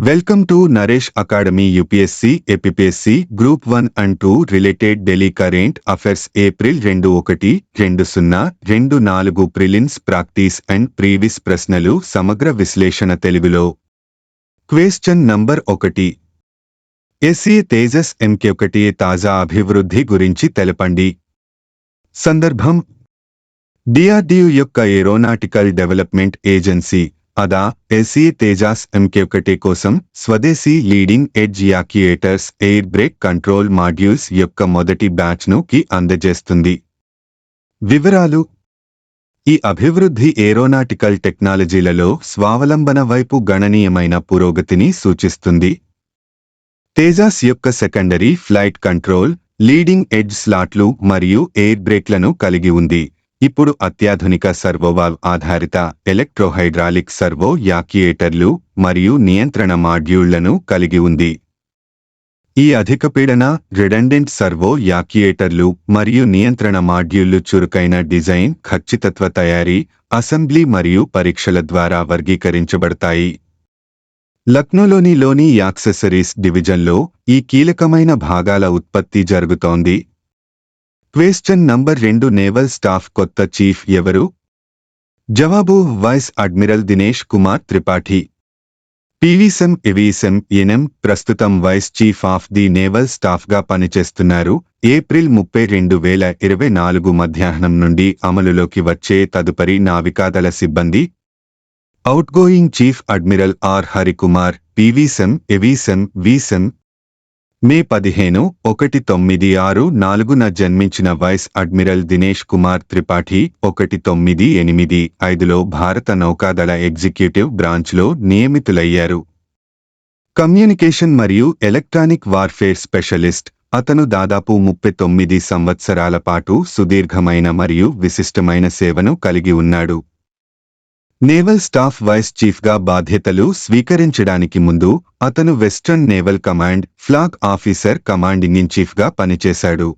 Welcome to Naresh academy UPSC APPSC group one and two related Delhi current affairs April రెండు ఒకటి రెండు సున్నా రెండు నాలుగు ప్రిలిన్స్ ప్రాక్టీస్ అండ్ ప్రీవిస్ ప్రశ్నలు సమగ్ర విశ్లేషణ తెలుగులో. క్వేశ్చన్ నంబర్ ఒకటి. ఎస్సీ తేజస్ ఎంకే ఒకటి తాజా అభివృద్ధి గురించి తెలపండి. సందర్భం. డిఆర్డియు యొక్క ఏరోనాటికల్ డెవలప్మెంట్ ఏజెన్సీ. అదా ఎస్ఈ తేజాస్ ఎంకే ఒకటి కోసం స్వదేశీ leading edge actuators air brake control modules యొక్క మొదటి బ్యాచ్ను కి అందజేస్తుంది. వివరాలు. ఈ అభివృద్ధి ఏరోనాటికల్ టెక్నాలజీలలో స్వావలంబన వైపు గణనీయమైన పురోగతిని సూచిస్తుంది. తేజాస్ యొక్క secondary flight control leading edge స్లాట్లు మరియు ఎయిర్ బ్రేక్లను కలిగి ఉంది. ఇప్పుడు అత్యాధునిక సర్వోవాల్వ్ ఆధారిత ఎలక్ట్రోహైడ్రాలిక్ సర్వో యాక్యుయేటర్లు మరియు నియంత్రణ మాడ్యూళ్ళను కలిగి ఉంది. ఈ అధిక పీడన రిడండెంట్ సర్వో యాక్యుయేటర్లు మరియు నియంత్రణ మాడ్యూళ్ళు చురుకైన డిజైన్ ఖచ్చితత్వ తయారీ అసెంబ్లీ మరియు పరీక్షల ద్వారా వర్గీకరించబడతాయి. లక్నోలోని లోని యాక్సెసరీస్ డివిజన్లో ఈ కీలకమైన భాగాల ఉత్పత్తి జరుగుతోంది. క్వశ్చన్ నంబర్ రెండు నేవల్ స్టాఫ్ కొత్త చీఫ్ ఎవరు? జవాబు vice admiral Dinesh Kumar Tripathi PVSM AVSM NM ప్రస్తుతం vice chief of the naval స్టాఫ్గా పనిచేస్తున్నారు. ఏప్రిల్ ముప్పై రెండు వేల ఇరవై నాలుగు మధ్యాహ్నం నుండి అమలులోకి వచ్చే తదుపరి నావికాదళ సిబ్బంది. Outgoing chief admiral R Harikumar PVSM AVSM VSM May పదిహేను ఒకటి తొమ్మిది ఆరు నాలుగున జన్మించిన వైస్ అడ్మిరల్ దినేష్ కుమార్ త్రిపాఠి ఒకటి తొమ్మిది ఎనిమిది ఐదులో భారత నౌకాదళ ఎగ్జిక్యూటివ్ బ్రాంచ్లో నియమితులయ్యారు. కమ్యూనికేషన్ మరియు ఎలక్ట్రానిక్ వార్ఫేర్ స్పెషలిస్ట్ అతను దాదాపు ముప్పై తొమ్మిది సంవత్సరాల పాటు సుదీర్ఘమైన మరియు విశిష్టమైన సేవను కలిగి ఉన్నాడు. నేవల్ స్టాఫ్ వైస్ చీఫ్గా బాధ్యతలు స్వీకరించడానికి ముందు అతను western naval command flag officer commanding in చీఫ్గా పనిచేశాడు.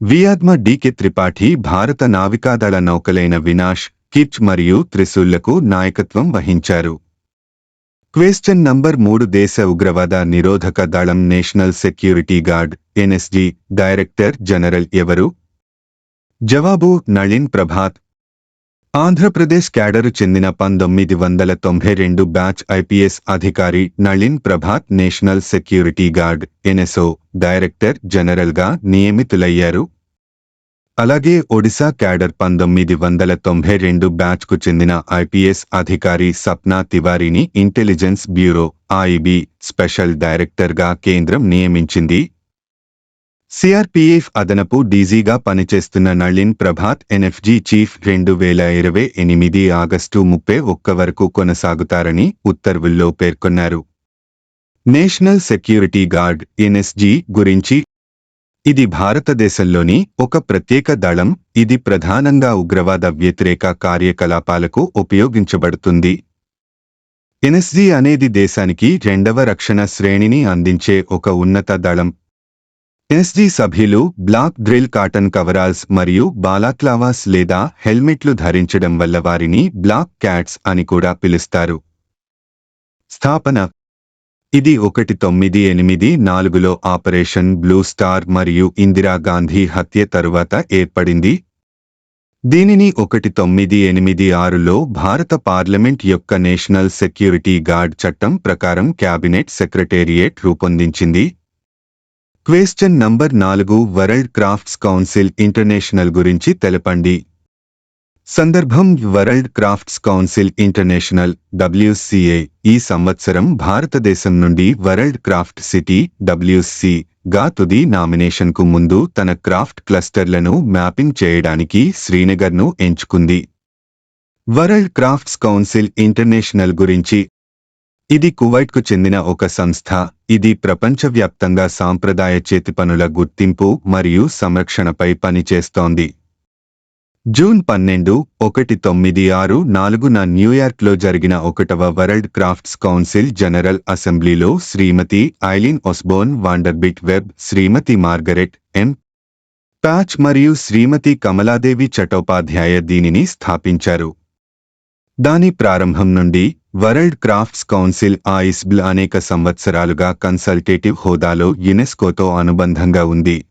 వియాద్మ డికే త్రిపాఠి భారత నావికాదళ నౌకలైన వినాష్ కిచ్ మరియు త్రిశూళ్ళకు నాయకత్వం వహించారు. క్వేశ్చన్ నంబర్ మూడు దేశ ఉగ్రవాద నిరోధక దళం national security guard NSG director general ఎవరు? జవాబు నళిన్ ప్రభాత్ ఆంధ్రప్రదేశ్ క్యాడరు చెందిన పంతొమ్మిది వందల తొంభై రెండు బ్యాచ్ ఐపీఎస్ అధికారి Nalin Prabhat national security guard NSO director జనరల్గా నియమితులయ్యారు. అలాగే ఒడిశా క్యాడర్ పంతొమ్మిది వందల తొంభై రెండు బ్యాచ్కు చెందిన ఐపీఎస్ అధికారి సప్నా తివారీని ఇంటెలిజెన్స్ బ్యూరో ఐబి స్పెషల్ డైరెక్టర్గా కేంద్రం నియమించింది. సిఆర్పీఎఫ్ అదనపు డీజీగా పనిచేస్తున్న నళిన్ ప్రభాత్ ఎన్ఎఫ్జీ చీఫ్ రెండు వేల ఇరవై ఎనిమిది ఆగస్టు ముప్పై ఒక్క వరకు కొనసాగుతారని ఉత్తర్వుల్లో పేర్కొన్నారు. నేషనల్ సెక్యూరిటీ గార్డ్ ఎన్ఎస్జీ గురించి ఇది భారతదేశంలోని ఒక ప్రత్యేక దళం ఇది ప్రధానంగా ఉగ్రవాద వ్యతిరేక కార్యకలాపాలకు ఉపయోగించబడుతుంది. ఎన్ఎస్జీ అనేది దేశానికి రెండవ రక్షణ శ్రేణిని అందించే ఒక ఉన్నత దళం. ఎస్జీ సభ్యులు బ్లాక్ డ్రిల్ కాటన్ కవరాల్స్ మరియు బాలాక్లావాస్ లేదా హెల్మెట్లు ధరించడం వల్ల వారిని బ్లాక్ క్యాట్స్ అని కూడా పిలుస్తారు. స్థాపన ఇది ఒకటి తొమ్మిది ఎనిమిది నాలుగులో ఆపరేషన్ బ్లూ స్టార్ మరియు ఇందిరాగాంధీ హత్య తరువాత ఏర్పడింది. దీనిని ఒకటి తొమ్మిది ఎనిమిది ఆరులో భారత పార్లమెంట్ యొక్క నేషనల్ సెక్యూరిటీ గార్డ్ చట్టం ప్రకారం క్యాబినెట్ సెక్రటేరియట్ రూపొందించింది. క్వేశ్చన్ నంబర్ నాలుగు వరల్డ్ క్రాఫ్ట్స్ కౌన్సిల్ ఇంటర్నేషనల్ గురించి తెలపండి. సందర్భం world crafts council international WCA ఈ సంవత్సరం భారతదేశం నుండి వరల్డ్ క్రాఫ్ట్ సిటీ డబ్ల్యూసి గా తుది నామినేషన్కు ముందు తన క్రాఫ్ట్ క్లస్టర్లను మ్యాపింగ్ చేయడానికి శ్రీనగర్ను ఎంచుకుంది. వరల్డ్ క్రాఫ్ట్స్ కౌన్సిల్ ఇంటర్నేషనల్ గురించి ఇది కువైట్కు చెందిన ఒక సంస్థ ఇది ప్రపంచవ్యాప్తంగా సాంప్రదాయ చేతిపనుల గుర్తింపు మరియు సంరక్షణపై పనిచేస్తోంది. జూన్ పన్నెండు ఒకటి తొమ్మిది ఆరు నాలుగున న్యూయార్క్లో జరిగిన ఒకటవ వరల్డ్ క్రాఫ్ట్స్ కౌన్సిల్ జనరల్ అసెంబ్లీలో Shrimati Aileen Osborn Vanderbilt Webb Shrimati Margaret M. Patch మరియు శ్రీమతి కమలాదేవి చటోపాధ్యాయ దీనిని స్థాపించారు. దాని ప్రారంభం నుండి వరల్డ్ క్రాఫ్ట్స్ కౌన్సిల్ ఆయిస్బిల్ అనేక సంవత్సరాలుగా కన్సల్టేటివ్ హోదాలో యునెస్కోతో అనుబంధంగా ఉంది.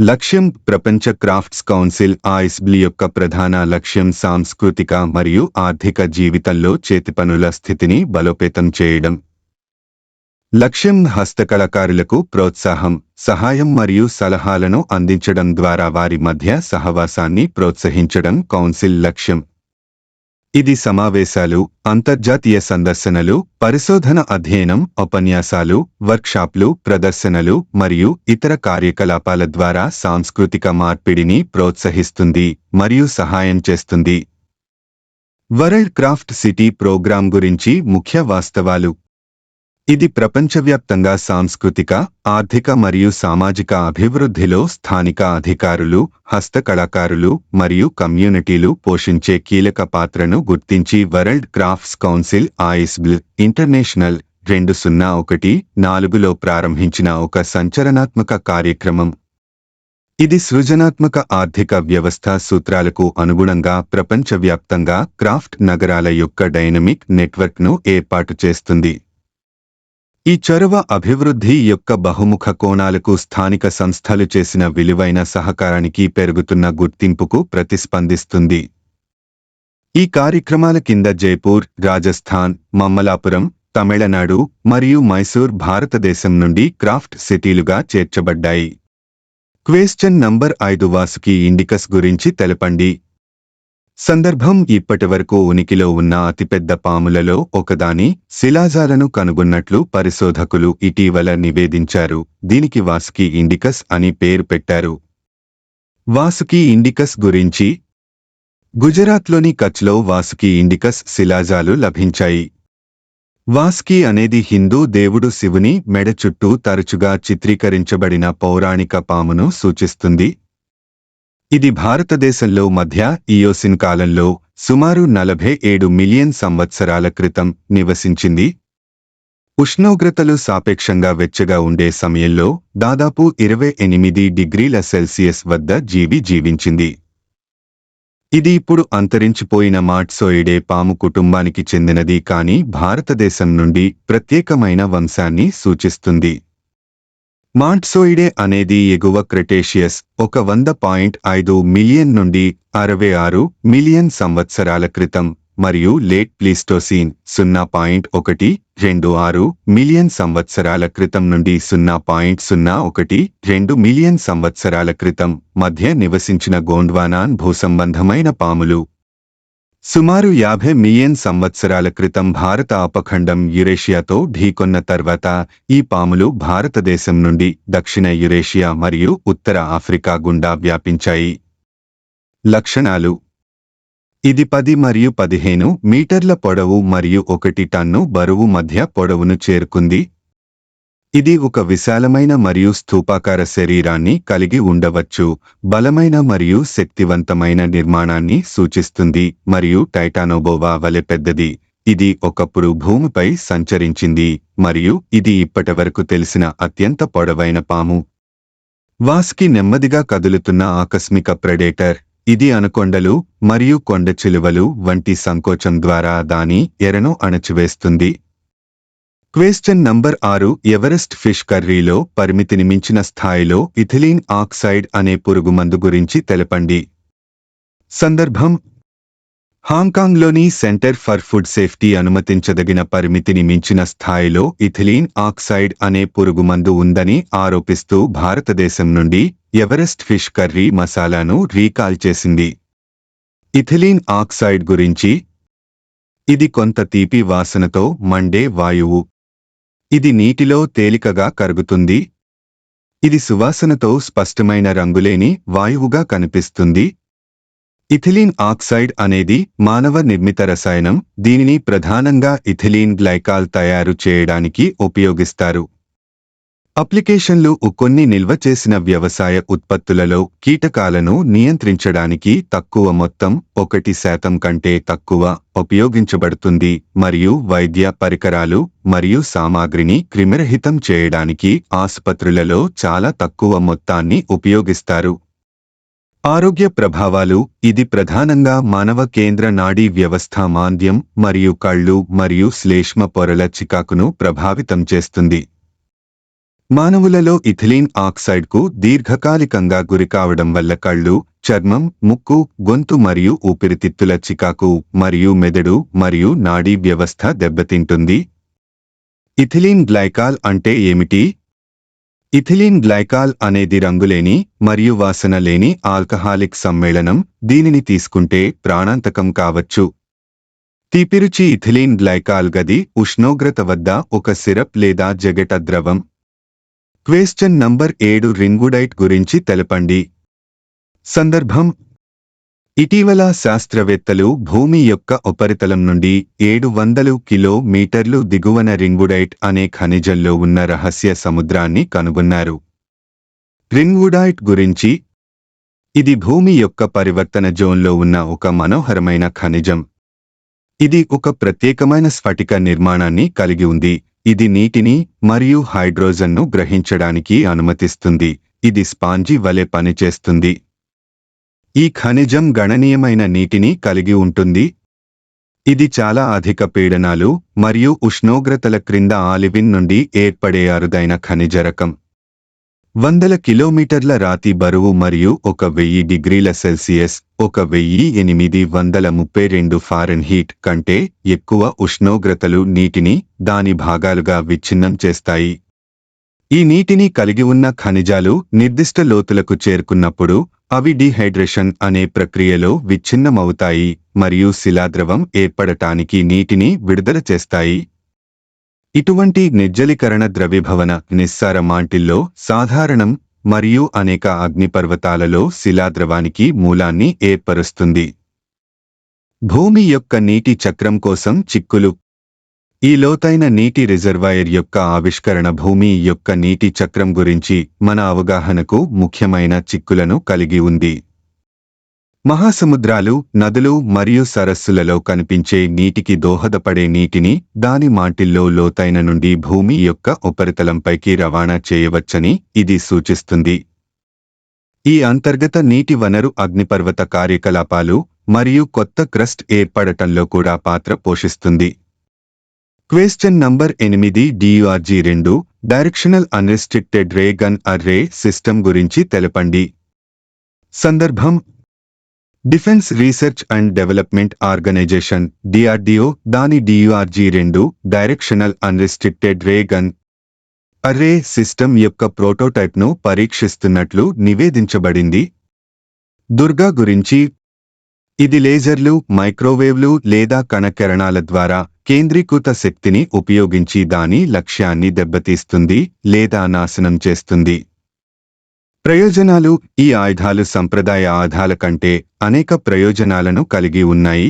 లక్ష్యం ప్రపంచ క్రాఫ్ట్స్ కౌన్సిల్ ఆయిస్బిల్ యొక్క ప్రధాన లక్ష్యం సాంస్కృతిక మరియు ఆర్థిక జీవితంలో చేతిపనుల స్థితిని బలోపేతం చేయడం. లక్ష్యం హస్తకళాకారులకు ప్రోత్సాహం సహాయం మరియు సలహాలను అందించడం ద్వారా వారి మధ్య సహవాసాన్ని ప్రోత్సహించడం కౌన్సిల్ లక్ష్యం. ఇది సమావేశాలు అంతర్జాతీయ సందర్శనలు పరిశోధన అధ్యయనం ఉపన్యాసాలు వర్క్షాప్లు ప్రదర్శనలు మరియు ఇతర కార్యకలాపాల ద్వారా సాంస్కృతిక మార్పిడిని ప్రోత్సహిస్తుంది మరియు సహాయం చేస్తుంది. వరల్డ్ క్రాఫ్ట్ సిటీ ప్రోగ్రాం గురించి ముఖ్య వాస్తవాలు ఇది ప్రపంచవ్యాప్తంగా సాంస్కృతిక ఆర్థిక మరియు సామాజిక అభివృద్ధిలో స్థానిక అధికారులు హస్తకళాకారులు మరియు కమ్యూనిటీలు పోషించే కీలక పాత్రను గుర్తించి వరల్డ్ క్రాఫ్ట్స్ కౌన్సిల్ ఆయిస్బిల్ ఇంటర్నేషనల్ రెండు సున్నా ఒకటి నాలుగులో ప్రారంభించిన ఒక సంచలనాత్మక కార్యక్రమం. ఇది సృజనాత్మక ఆర్థిక వ్యవస్థ సూత్రాలకు అనుగుణంగా ప్రపంచవ్యాప్తంగా క్రాఫ్ట్ నగరాల యొక్క డైనమిక్ నెట్వర్క్ను ఏర్పాటు చేస్తుంది. ఈ చొరవ అభివృద్ధి యొక్క బహుముఖ కోణాలకు స్థానిక సంస్థలు చేసిన విలువైన సహకారానికి పెరుగుతున్న గుర్తింపుకు ప్రతిస్పందిస్తుంది. ఈ కార్యక్రమాల కింద జైపూర్ రాజస్థాన్ మమ్మలాపురం తమిళనాడు మరియు మైసూర్ భారతదేశం నుండి క్రాఫ్ట్ సిటీలుగా చేర్చబడ్డాయి. క్వేశ్చన్ నంబర్ ఐదు వాసుకి ఇండికస్ గురించి తెలపండి. సందర్భం ఇప్పటివరకు ఉనికిలో ఉన్న అతిపెద్ద పాములలో ఒకదాని శిలాజాలను కనుగొన్నట్లు పరిశోధకులు ఇటీవల నివేదించారు. దీనికి వాసుకి ఇండికస్ అని పేరు పెట్టారు. వాసుకి ఇండికస్ గురించి గుజరాత్లోని కచ్లో వాసుకి ఇండికస్ శిలాజాలు లభించాయి. వాస్కి అనేది హిందూ దేవుడు శివుని మెడ చుట్టూ తరచుగా చిత్రీకరించబడిన పౌరాణిక పామును సూచిస్తుంది. ఇది భారతదేశంలో మధ్య ఇయోసిన్ కాలంలో సుమారు నలభై ఏడు మిలియన్ సంవత్సరాల క్రితం నివసించింది. ఉష్ణోగ్రతలు సాపేక్షంగా వెచ్చగా ఉండే సమయంలో దాదాపు ఇరవై ఎనిమిది డిగ్రీల సెల్సియస్ వద్ద జీవి జీవించింది. ఇది ఇప్పుడు అంతరించిపోయిన మాట్సోయిడే పాము కుటుంబానికి చెందినది కాని భారతదేశం నుండి ప్రత్యేకమైన వంశాన్ని సూచిస్తుంది. మాంట్సోయిడే అనేది ఎగువ క్రెటేషియస్ ఒక వంద పాయింట్ ఐదు మిలియన్ నుండి అరవై ఆరు మిలియన్ సంవత్సరాల క్రితం మరియు లేట్ ప్లీస్టోసీన్ సున్నా పాయింట్ ఒకటి రెండు ఆరు మిలియన్ సంవత్సరాల క్రితం నుండి సున్నా పాయింట్ సున్నా ఒకటి రెండు మిలియన్ సంవత్సరాల క్రితం మధ్య నివసించిన గోండ్వానాన్ భూసంబంధమైన పాములు. సుమారు యాభై మిలియన్ సంవత్సరాల క్రితం భారత అపఖండం యురేషియాతో ఢీకొన్న తర్వాత ఈ పాములు భారతదేశం నుండి దక్షిణ యురేషియా మరియు ఉత్తర ఆఫ్రికా గుండా వ్యాపించాయి. లక్షణాలు. ఇది పది మరియు పదిహేను మీటర్ల పొడవు మరియు ఒకటి టన్ను బరువు మధ్య పొడవును చేరుకుంది. ఇది ఒక విశాలమైన మరియు స్థూపాకార శరీరాన్ని కలిగి ఉండవచ్చు బలమైన మరియు శక్తివంతమైన నిర్మాణాన్ని సూచిస్తుంది మరియు టైటానోబోవా వలె పెద్దది. ఇది ఒకప్పుడు భూమిపై సంచరించింది మరియు ఇది ఇప్పటివరకు తెలిసిన అత్యంత పొడవైన పాము. వాస్కి నెమ్మదిగా కదులుతున్న ఆకస్మిక ప్రెడేటర్. ఇది అనుకొండలు మరియు కొండ చిలువలు వంటి సంకోచం ద్వారా దాని ఎరను అణచివేస్తుంది. క్వేశ్చన్ నంబర్ ఆరు ఎవరెస్ట్ ఫిష్ కర్రీలో పరిమితిని మించిన స్థాయిలో ఇథిలీన్ ఆక్సైడ్ అనే పురుగుమందు గురించి తెలపండి. సందర్భం. హాంకాంగ్లోని సెంటర్ ఫర్ ఫుడ్ సేఫ్టీ అనుమతించదగిన పరిమితిని మించిన స్థాయిలో ఇథిలీన్ ఆక్సైడ్ అనే పురుగుమందు ఉందని ఆరోపిస్తూ భారతదేశం నుండి ఎవరెస్ట్ ఫిష్ కర్రీ మసాలాను రీకాల్ చేసింది. ఇథిలీన్ ఆక్సైడ్ గురించి. ఇది కొంత తీపి వాసనతో మండే వాయువు. ఇది నీటిలో తేలికగా కరుగుతుంది. ఇది సువాసనతో స్పష్టమైన రంగులేని వాయువుగా కనిపిస్తుంది. ఇథిలీన్ ఆక్సైడ్ అనేది మానవ నిర్మిత రసాయనం. దీనిని ప్రధానంగా ఇథిలీన్ గ్లైకాల్ తయారు చేయడానికి ఉపయోగిస్తారు. అప్లికేషన్లు కొన్ని నిల్వ చేసిన వ్యవసాయ ఉత్పత్తులలో కీటకాలను నియంత్రించడానికి తక్కువ మొత్తం ఒకటి శాతం కంటే తక్కువ ఉపయోగించబడుతుంది మరియు వైద్య పరికరాలు మరియు సామాగ్రిని క్రిమిరహితం చేయడానికి ఆసుపత్రులలో చాలా తక్కువ మొత్తాన్ని ఉపయోగిస్తారు. ఆరోగ్య ప్రభావాలు ఇది ప్రధానంగా మానవ కేంద్ర నాడీ వ్యవస్థ మాంద్యం మరియు కళ్ళు మరియు శ్లేష్మ పొరల చికాకును ప్రభావితం చేస్తుంది. మానవులలో ఇథిలీన్ ఆక్సైడ్కు దీర్ఘకాలికంగా గురికావడం వల్ల కళ్ళు చర్మం ముక్కు గొంతు మరియు ఊపిరితిత్తుల చికాకు మరియు మెదడు మరియు నాడీ వ్యవస్థ దెబ్బతింటుంది. ఇథిలీన్ గ్లైకాల్ అంటే ఏమిటి? ఇథిలీన్ గ్లైకాల్ అనేది రంగులేని మరియు వాసన లేని ఆల్కహాలిక్ సమ్మేళనం. దీనిని తీసుకుంటే ప్రాణాంతకం కావచ్చు. తీపిరుచి ఇథిలీన్ గ్లైకాల్ గది ఉష్ణోగ్రత వద్ద ఒక సిరప్ లేదా జగట ద్రవం. క్వేశ్చన్ నంబర్ ఏడు రింగుడైట్ గురించి తెలపండి. సందర్భం. ఇటీవల శాస్త్రవేత్తలు భూమి యొక్క ఉపరితలం నుండి ఏడు వందలు కిలోమీటర్లు దిగువన రింగుడైట్ అనే ఖనిజంలో ఉన్న రహస్య సముద్రాన్ని కనుగొన్నారు. రింగుడైట్ గురించి. ఇది భూమి యొక్క పరివర్తన జోన్లో ఉన్న ఒక మనోహరమైన ఖనిజం. ఇది ఒక ప్రత్యేకమైన స్ఫటిక నిర్మాణాన్ని కలిగి ఉంది. ఇది నీటిని మరియు హైడ్రోజన్ను గ్రహించడానికి అనుమతిస్తుంది. ఇది స్పాంజి వలె పనిచేస్తుంది. ఈ ఖనిజం గణనీయమైన నీటిని కలిగి ఉంటుంది. ఇది చాలా అధిక పీడనాలు మరియు ఉష్ణోగ్రతల క్రింద ఆలివిన్ నుండి ఏర్పడే అరుదైన ఖనిజ రకం. వందల కిలోమీటర్ల రాతి బరువు మరియు ఒక వెయ్యి డిగ్రీల సెల్సియస్ ఒక వెయ్యి ఎనిమిది వందల ముప్పై రెండు ఫారెన్హీట్ కంటే ఎక్కువ ఉష్ణోగ్రతలు నీటిని దాని భాగాలుగా విచ్ఛిన్నం చేస్తాయి. ఈ నీటిని కలిగి ఉన్న ఖనిజాలు నిర్దిష్ట లోతులకు చేరుకున్నప్పుడు అవి డీహైడ్రేషన్ అనే ప్రక్రియలో విచ్ఛిన్నమవుతాయి మరియు శిలాద్రవం ఏర్పడటానికి నీటిని విడుదల చేస్తాయి. ఇటువంటి నిర్జలీకరణ ద్రవ్యభవన నిస్సార మాంటిల్లో సాధారణం మరియు అనేక అగ్నిపర్వతాలలో శిలాద్రవానికి మూలాన్ని ఏర్పరుస్తుంది. భూమి యొక్క నీటి చక్రం కోసం చిక్కులు. ఈ లోతైన నీటి రిజర్వాయర్ యొక్క ఆవిష్కరణ భూమి యొక్క నీటి చక్రం గురించి మన అవగాహనకు ముఖ్యమైన చిక్కులను కలిగి ఉంది. మహాసముద్రాలు నదులు మరియు సరస్సులలో కనిపించే నీటికి దోహదపడే నీటిని దాని మాటిల్లో లోతైన నుండి భూమి యొక్క ఉపరితలంపైకి రవాణా చేయవచ్చని ఇది సూచిస్తుంది. ఈ అంతర్గత నీటి వనరు అగ్నిపర్వత కార్యకలాపాలు మరియు కొత్త క్రస్ట్ ఏర్పడటంలో కూడా పాత్ర పోషిస్తుంది. క్వేశ్చన్ నంబర్ ఎనిమిది డియుఆర్జీ రెండు directional unrestricted ray gun array system గురించి తెలపండి. సందర్భం defence research and development organisation DRDO దాని డియుఆర్జీ రెండు directional unrestricted ray gun array system యొక్క ప్రోటోటైప్ను పరీక్షిస్తున్నట్లు నివేదించబడింది. దుర్గా గురించి ఇది లేజర్లు మైక్రోవేవ్లు లేదా కణకిరణాల ద్వారా కేంద్రీకృత శక్తిని ఉపయోగించి దాని లక్ష్యాన్ని దెబ్బతీస్తుంది లేదా నాశనం చేస్తుంది. ప్రయోజనాలు ఈ ఆయుధాలు సంప్రదాయ ఆయుధాల కంటే అనేక ప్రయోజనాలను కలిగి ఉన్నాయి.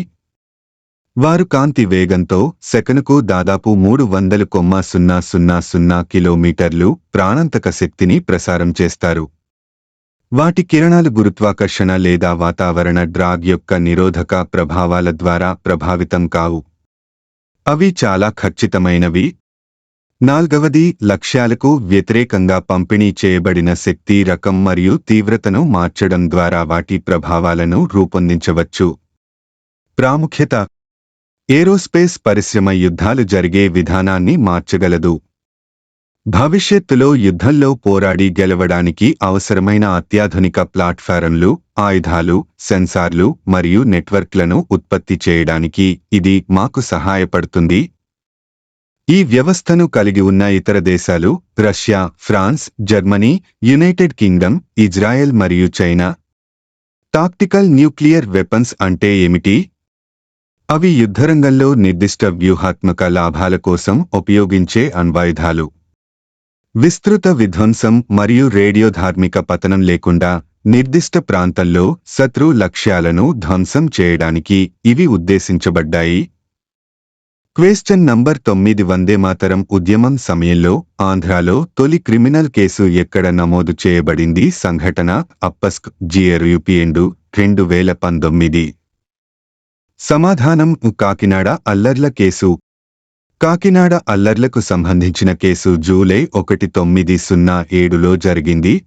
వారు కాంతి వేగంతో సెకనుకు దాదాపు మూడు వందలు కొమ్మ సున్నా సున్నా సున్నా కిలోమీటర్లు ప్రాణాంతక శక్తిని ప్రసారం చేస్తారు. వాటి కిరణాలు గురుత్వాకర్షణ లేదా వాతావరణ డ్రాగ్ యొక్క నిరోధక ప్రభావాల ద్వారా ప్రభావితం కావు. అవి చాలా ఖచ్చితమైనవి నాల్గవది లక్ష్యాలకు వ్యతిరేకంగా పంపిణీ చేయబడిన శక్తి రకం మరియు తీవ్రతను మార్చడం ద్వారా వాటి ప్రభావాలను రూపొందించవచ్చు. ప్రాముఖ్యత. ఏరోస్పేస్ పరిశ్రమ యుద్ధాలు జరిగే విధానాన్ని మార్చగలదు. భవిష్యత్తులో యుద్ధంలో పోరాడి గెలవడానికి అవసరమైన అత్యాధునిక ప్లాట్ఫారంలు ఆయుధాలు సెన్సార్లు మరియు నెట్వర్క్లను ఉత్పత్తి చేయడానికి ఇది మాకు సహాయపడుతుంది ఈ వ్యవస్థను కలిగి ఉన్న ఇతర దేశాలు Russia France Germany United Kingdom Israel మరియు చైనా. టాక్టికల్ న్యూక్లియర్ వెపన్స్ అంటే ఏమిటి? అవి యుద్ధరంగంలో నిర్దిష్ట వ్యూహాత్మక లాభాల కోసం ఉపయోగించే అణ్వాయుధాలు. విస్తృత విధ్వంసం మరియు రేడియో ధార్మిక పతనం లేకుండా నిర్దిష్ట ప్రాంతంలో శత్రు లక్ష్యాలను ధ్వంసం చేయడానికి ఇవి ఉద్దేశించబడ్డాయి. క్వేశ్చన్ నంబర్ తొమ్మిది వందే మాతరం ఉద్యమం సమయంలో ఆంధ్రాలో తొలి క్రిమినల్ కేసు ఎక్కడ నమోదు చేయబడింది? సంఘటన అప్పస్క్ జియర్యుపిఎండు రెండు వేల పంతొమ్మిది. సమాధానం కాకినాడ అల్లర్ల కేసు. కాకినాడ అల్లర్లకు సంబంధించిన కేసు జూలై ఒకటి తొమ్మిది సున్నా ఏడులో జరిగింది.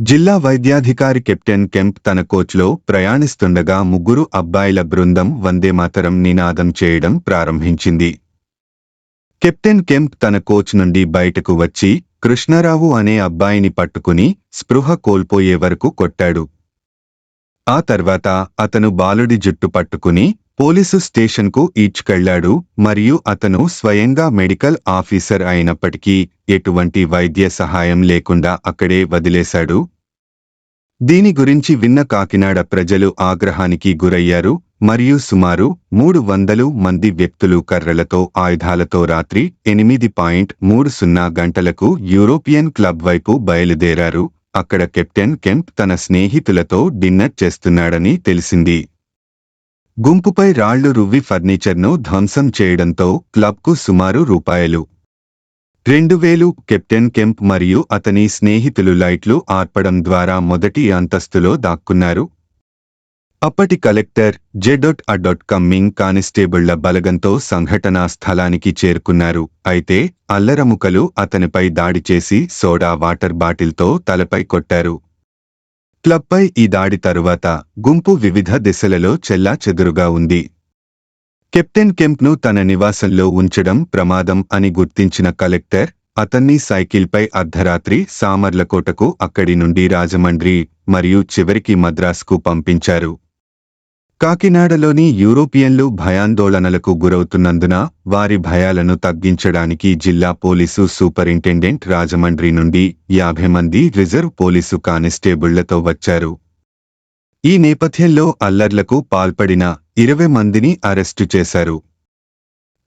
జిల్లా వైద్యాధికారి కెప్టెన్ కెంప్ తన కోచ్లో ప్రయాణిస్తుండగా ముగ్గురు అబ్బాయిల బృందం వందేమాతరం నినాదం చేయడం ప్రారంభించింది. కెప్టెన్ కెంప్ తన కోచ్ నుండి బయటకు వచ్చి కృష్ణారావు అనే అబ్బాయిని పట్టుకుని స్పృహ కోల్పోయే వరకు కొట్టాడు. ఆ తర్వాత అతను బాలుడి జుట్టు పట్టుకుని పోలీసు స్టేషన్కు ఈడ్చుకెళ్ళాడు మరియు అతను స్వయంగా మెడికల్ ఆఫీసర్ అయినప్పటికీ ఎటువంటి వైద్య సహాయం లేకుండా అక్కడే వదిలేశాడు. దీని గురించి విన్న కాకినాడ ప్రజలు ఆగ్రహానికి గురయ్యారు మరియు సుమారు మూడు వందలు మంది వ్యక్తులు కర్రలతో ఆయుధాలతో రాత్రి ఎనిమిది పాయింట్ మూడు సున్నా గంటలకు యూరోపియన్ క్లబ్ వైపు బయలుదేరారు. అక్కడ కెప్టెన్ కెంప్ తన స్నేహితులతో డిన్నర్ చేస్తున్నాడని తెలిసింది. గుంపుపై రాళ్ళు రువ్వి ఫర్నిచర్ను ధ్వంసం చేయడంతో క్లబ్కు సుమారు రూపాయలు. రెండు వేలు కెప్టెన్ కెంప్ మరియు అతని స్నేహితులు లైట్లు ఆర్పడం ద్వారా మొదటి అంతస్తులో దాక్కున్నారు. అప్పటి కలెక్టర్ జెడొట్ అడొట్ కమ్మింగ్ కానిస్టేబుళ్ళ బలగంతో సంఘటనా స్థలానికి చేరుకున్నారు. అయితే అల్లరముకలు అతనిపై దాడి చేసి సోడా వాటర్ బాటిల్తో తలపై కొట్టారు. క్లబ్పై ఈ దాడి తరువాత గుంపు వివిధ దిశలలో చెల్లా చెదురుగా ఉంది. కెప్టెన్ కెంప్ను తన నివాసంలో ఉంచడం ప్రమాదం అని గుర్తించిన కలెక్టర్ అతన్ని సైకిల్పై అర్ధరాత్రి సామర్లకోటకు అక్కడి నుండి రాజమండ్రి మరియు చివరికి మద్రాసుకు పంపించారు. కాకినాడలోని యూరోపియన్లు భయాందోళనలకు గురవుతున్నందున వారి భయాలను తగ్గించడానికి జిల్లా పోలీసు సూపరింటెండెంట్ రాజమండ్రి నుండి యాభై మంది రిజర్వ్ పోలీసు కానిస్టేబుళ్ళతో వచ్చారు. ఈ నేపథ్యంలో అల్లర్లకు పాల్పడిన ఇరవై మందిని అరెస్టు చేశారు.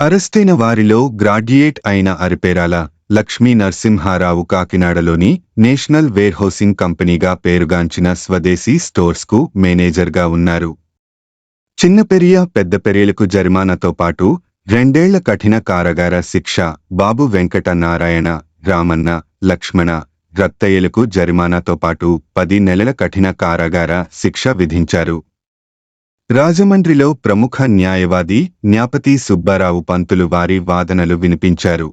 అరెస్టైన వారిలో గ్రాడ్యుయేట్ అయిన అరిపేరాల లక్ష్మీ నరసింహారావు కాకినాడలోని నేషనల్ వేర్హౌసింగ్ కంపెనీగా పేరుగాంచిన స్వదేశీ స్టోర్స్కు మేనేజర్గా ఉన్నారు. చిన్నపెరియ పెద్దపెరియలకు జరిమానాతో పాటు రెండేళ్ళ కఠిన కారాగార శిక్ష బాబు వెంకట నారాయణ రామన్న లక్ష్మణ రత్తయ్యలకు జరిమానాతో పాటు పది నెలల కఠిన కారాగార శిక్ష విధించారు. రాజమండ్రిలో ప్రముఖ న్యాయవాది న్యాపతి సుబ్బారావు పంతులు వారి వాదనలు వినిపించారు.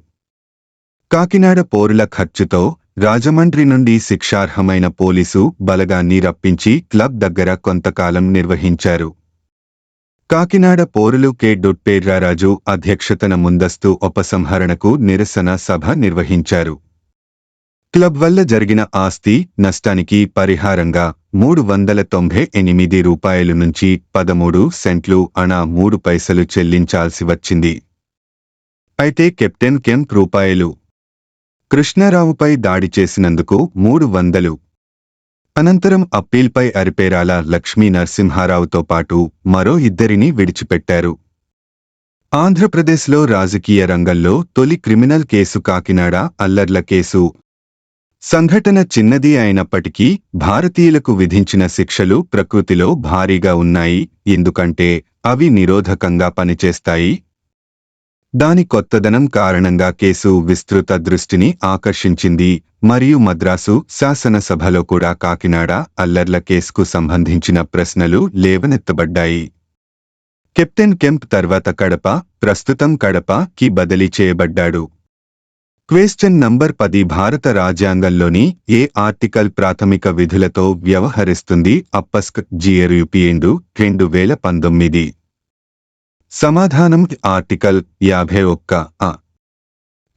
కాకినాడ పోరుల ఖర్చుతో రాజమండ్రి నుండి శిక్షార్హమైన పోలీసు బలగాన్ని రప్పించి క్లబ్ దగ్గర కొంతకాలం నిర్వహించారు. కాకినాడ పోరులు కె. డొట్టేర్రారాజు అధ్యక్షతన ముందస్తు ఉపసంహరణకు నిరసన సభ నిర్వహించారు. క్లబ్ వల్ల జరిగిన ఆస్తి నష్టానికి పరిహారంగా మూడు వందల తొంభై ఎనిమిది రూపాయలు నుంచి పదమూడు సెంట్లు అనా మూడు పైసలు చెల్లించాల్సి వచ్చింది. అయితే కెప్టెన్ కెంప్ రూపాయలు. కృష్ణారావుపై దాడి చేసినందుకు మూడు వందలు అనంతరం అప్పీల్పై అరిపేరాల లక్ష్మీ నరసింహారావుతో పాటు మరో ఇద్దరిని విడిచిపెట్టారు. ఆంధ్రప్రదేశ్లో రాజకీయ రంగంలో తొలి క్రిమినల్ కేసు కాకినాడ అల్లర్ల కేసు. సంఘటన చిన్నది అయినప్పటికీ భారతీయులకు విధించిన శిక్షలు ప్రకృతిలో భారీగా ఉన్నాయి. ఎందుకంటే అవి నిరోధకంగా పనిచేస్తాయి. దాని కొత్తదనం కారణంగా కేసు విస్తృత దృష్టిని ఆకర్షించింది. మరియు మద్రాసు శాసనసభలో కూడా కాకినాడ అల్లర్ల కేసుకు సంబంధించిన ప్రశ్నలు లేవనెత్తబడ్డాయి. కెప్టెన్ కెంప్ తర్వాత కడప ప్రస్తుతం కడప కి బదిలీ చేయబడ్డాడు. క్వేశ్చన్ నంబర్ పది భారత రాజ్యాంగంలోని ఏ ఆర్టికల్ ప్రాథమిక విధులతో వ్యవహరిస్తుంది? అప్పస్క్ జియర్యుపిఎండు రెండు వేల పంతొమ్మిది. సమాధానం ఆర్టికల్ యాభై ఒక్క ఆ.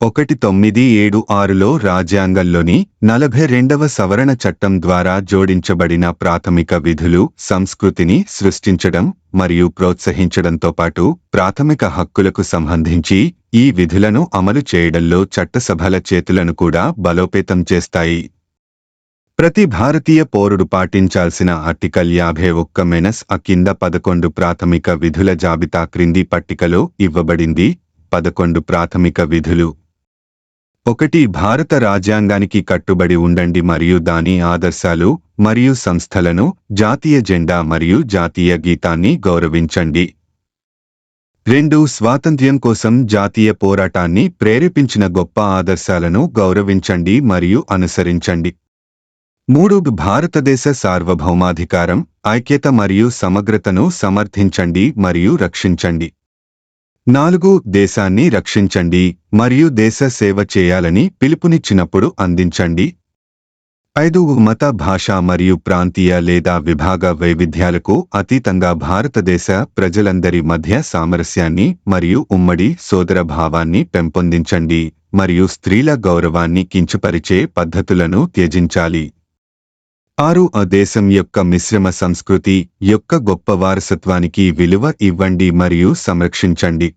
ఒకటి తొమ్మిది ఏడు ఆరులో రాజ్యాంగంలోని నలభై రెండవ సవరణ చట్టం ద్వారా జోడించబడిన ప్రాథమిక విధులు సంస్కృతిని సృష్టించడం మరియు ప్రోత్సహించడంతో పాటు ప్రాథమిక హక్కులకు సంబంధించి ఈ విధులను అమలు చేయడంలో చట్టసభల చేతులను కూడా బలోపేతం చేస్తాయి. ప్రతి భారతీయ పౌరుడు పాటించాల్సిన ఆర్టికల్ యాభై ఒక్క మెనస్ ఆ కింద పదకొండు ప్రాథమిక విధుల జాబితా క్రింది పట్టికలో ఇవ్వబడింది. పదకొండు ప్రాథమిక విధులు. ఒకటి భారత రాజ్యాంగానికి కట్టుబడి ఉండండి మరియు దాని ఆదర్శాలు మరియు సంస్థలను జాతీయ జెండా మరియు జాతీయ గీతాన్ని గౌరవించండి. రెండు స్వాతంత్ర్యం కోసం జాతీయ పోరాటాన్ని ప్రేరేపించిన గొప్ప ఆదర్శాలను గౌరవించండి మరియు అనుసరించండి. మూడు భారతదేశ సార్వభౌమాధికారం ఐక్యత మరియు సమగ్రతను సమర్థించండి మరియు రక్షించండి. నాలుగు దేశాన్ని రక్షించండి మరియు దేశ సేవ చేయాలని పిలుపునిచ్చినప్పుడు అందించండి. ఐదు మత భాష మరియు ప్రాంతీయ లేదా విభాగ వైవిధ్యాలకు అతీతంగా భారతదేశ ప్రజలందరి మధ్య సామరస్యాన్ని మరియు ఉమ్మడి సోదర భావాన్ని పెంపొందించండి మరియు స్త్రీల గౌరవాన్ని కించపరిచే పద్ధతులను త్యజించాలి. ఆరు ఆ దేశం యొక్క మిశ్రమ సంస్కృతి యొక్క గొప్ప వారసత్వానికి విలువ ఇవ్వండి మరియు సంరక్షించండి.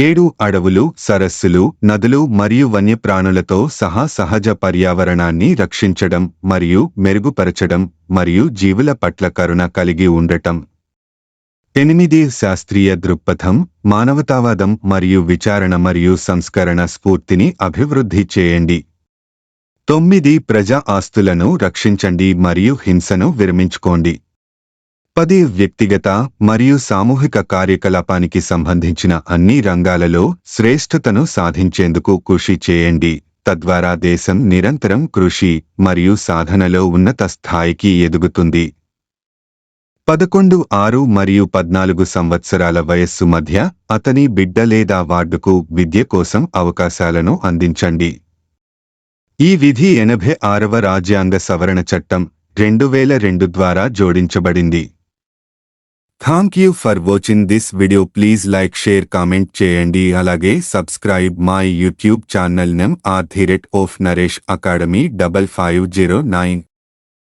ఏడు అడవులు సరస్సులు నదులు మరియు వన్యప్రాణులతో సహా సహజ పర్యావరణాన్ని రక్షించడం మరియు మెరుగుపరచడం మరియు జీవుల పట్ల కరుణ కలిగి ఉండటం. ఎనిమిది శాస్త్రీయ దృక్పథం మానవతావాదం మరియు విచారణ మరియు సంస్కరణ స్ఫూర్తిని అభివృద్ధి చేయండి. తొమ్మిది ప్రజా ఆస్తులను రక్షించండి మరియు హింసను విరమించుకోండి. పది వ్యక్తిగత మరియు సామూహిక కార్యకలాపానికి సంబంధించిన అన్ని రంగాలలో శ్రేష్ఠతను సాధించేందుకు కృషి చేయండి. తద్వారా దేశం నిరంతరం కృషి మరియు సాధనలో ఉన్నత స్థాయికి ఎదుగుతుంది. పదకొండు ఆరు మరియు పద్నాలుగు సంవత్సరాల వయస్సు మధ్య అతని బిడ్డ లేదా వార్డుకు విద్య కోసం అవకాశాలను అందించండి. ఈ విధి ఎనభై ఆరవ రాజ్యాంగ సవరణ చట్టం రెండు వేల రెండు ద్వారా జోడించబడింది. Thank you for watching this video please like share comment చేయండి. అలాగే subscribe my YouTube channel name ఆర్ థిరెట్ of Naresh academy double five zero nine